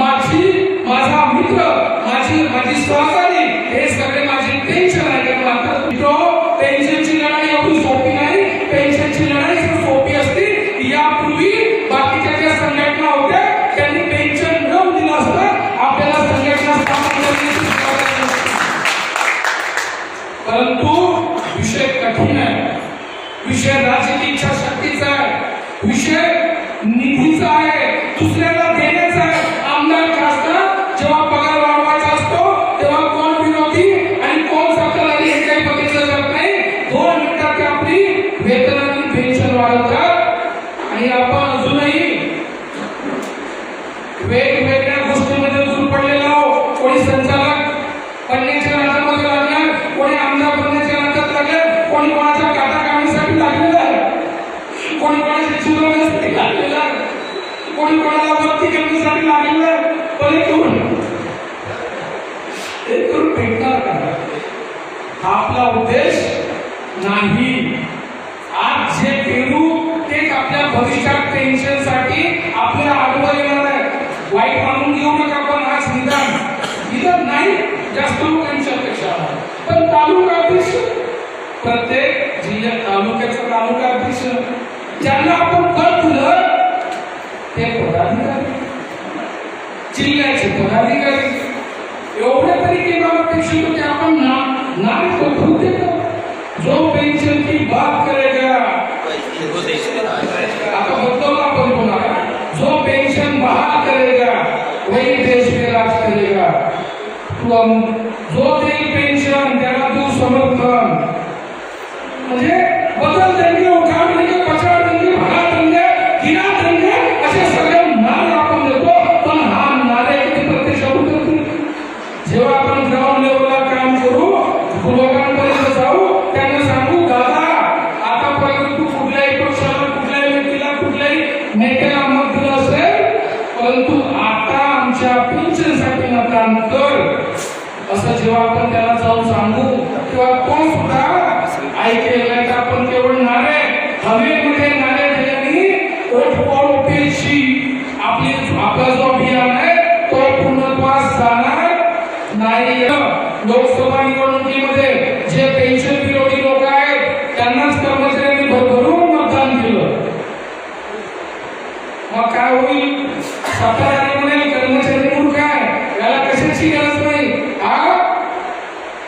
माझी माझी माझा मित्र माझी माझी सहकारी हे परंतु विषय कठीण आहे. विषय राजकीय इच्छा शक्तीचा आहे. विषय निधीचा आहे. दुसऱ्याला देण्याचा आहे. आमदार खासदार जेव्हा पगार वाढवायचा असतो तेव्हा कोण विनोदी आणि कोण सत्ताधारी हे काही बघितलं जात नाही. दोन मिनिटात ते आपली वेतन आणि पेन्शन वाढवतात. आणि आपण अजूनही वेगवेगळ्या गोष्टीमध्ये दूर पडलेलो कोणी संचालक कोणी कोणाच्या चुरवण्यासाठी लागलेलं कोणी कोणाला भक्ती करण्यासाठी लागलेला आहे. पण हे करून. हे करून भेटणार का हा आपला उद्देश नाही. आज जे पेरू ते आपल्या भविष्यात पेन्शनसाठी आपल्या येणार आहे. वाईट मानून घेऊ नका पण आज निदान. निदान नाही जास्त लोकांच्या अपेक्षा पण तालुका अध्यक्ष प्रत्येक जिल्ह्यात तालुक्याचा तालुका अध्यक्ष. त्यांना आपण पद दिलं ते पदाधिकारी. जिल्ह्याचे पदाधिकारी. एवढ्या तरी केवळ अपेक्षित होते आपण ना नाम पठवू देतो. जो पेन्शन की बात करेगा आता बदलवला आपण कोणाला जो पेन्शन बहाल करेगा वही देश में राज करेगा. तू हम जो देईल पेन्शन त्याला तू समर्थन. म्हणजे बदल देंगे उठाव काम करू लोकांपर्यंत जाऊ सांगू असेल परंतु आता आमच्या कर. असं जेव्हा आपण त्याला जाऊन सांगू तेव्हा कोण सुद्धा ऐकेल नाही तर आपण केवळ नारे हवेमध्ये आपली आपला जो अभियान आहे तो पूर्णत्वास जाणार नाही लोकसभा निवडणुकीमध्ये जे पेन्शन विरोधी लोक आहेत त्यांनाच कर्मचाऱ्यांनी भरभरून मतदान दिलं. मग काय होईल? सत्ताधारी म्हणेल कर्मचारी मूर्ख आहे याला कशाची गरज नाही? हा?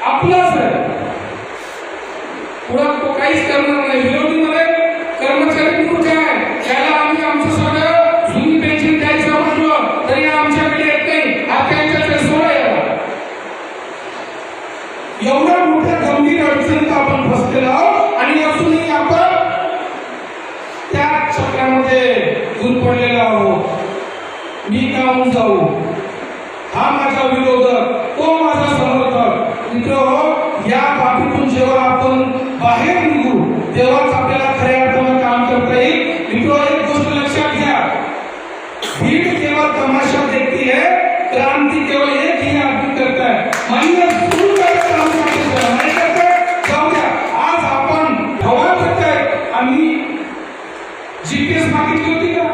आपलाच आहे. पुढं तो काहीच करणार एवढ्या मोठ्या गंभीर अडचणीत आपण फसलेलो आहोत आणि असूनही आपण त्या चक्रामध्ये दूर पडलेलो आहोत. मी काहून जाऊ? हा माझा विरोधक तो माझा समर्थक. मित्र या बाबीतून जेव्हा आपण बाहेर निघू तेव्हाच आपल्याला खऱ्या अर्थानं काम करता येईल. मित्र एक गोष्ट लक्षात घ्या. भीड़ केवळ तमाशा देखती है क्रांति केवळ एक ही आदमी करता है जीपीएस मागितली होती का?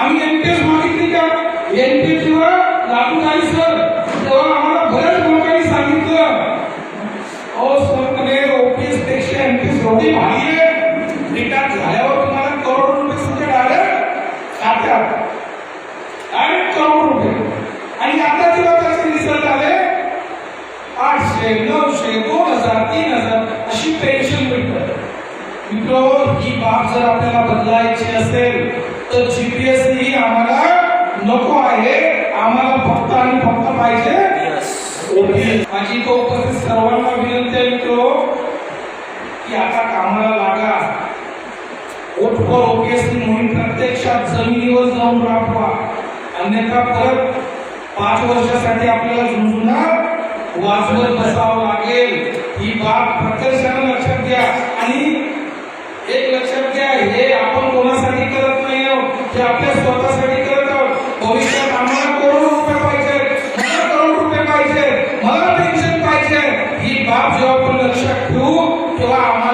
आम्ही एनपीएस मागितली का? एनपीएस जेव्हा लागू झाली सर तेव्हा आम्हाला बऱ्याच लोकांनी सांगितलं. अहो सर म्हणे ओपीएसपेक्षा एनपीएस एवढी भारी मित्र ही बाब जर आपल्याला बदलायची असेल तर जीपीएस ही आम्हाला नको आहे. आम्हाला फक्त आणि फक्त पाहिजे. माझी तो उपस्थित सर्वांना विनंती आहे मित्र की आता कामाला लागा. वोट फॉर ओपीएस मोहीम प्रत्यक्षात जमिनीवर जाऊन राबवा. अन्यथा परत पाच वर्षासाठी आपल्याला झुंझुना वाजवत बसावं लागेल. ही बाब प्रकर्षानं लक्षात घ्या. आणि एक लक्षात घ्या हे? आपण कोणासाठी करत नाही आहोत हे आपल्या स्वतःसाठी करत आहोत। भविष्यात आम्हाला करोड रुपये पाहिजे। मला करोड रुपये पाहिजे। मला पेन्शन पाहिजे। ही बाब जेव्हा आपण लक्षात ठेवू तेव्हा आम्हाला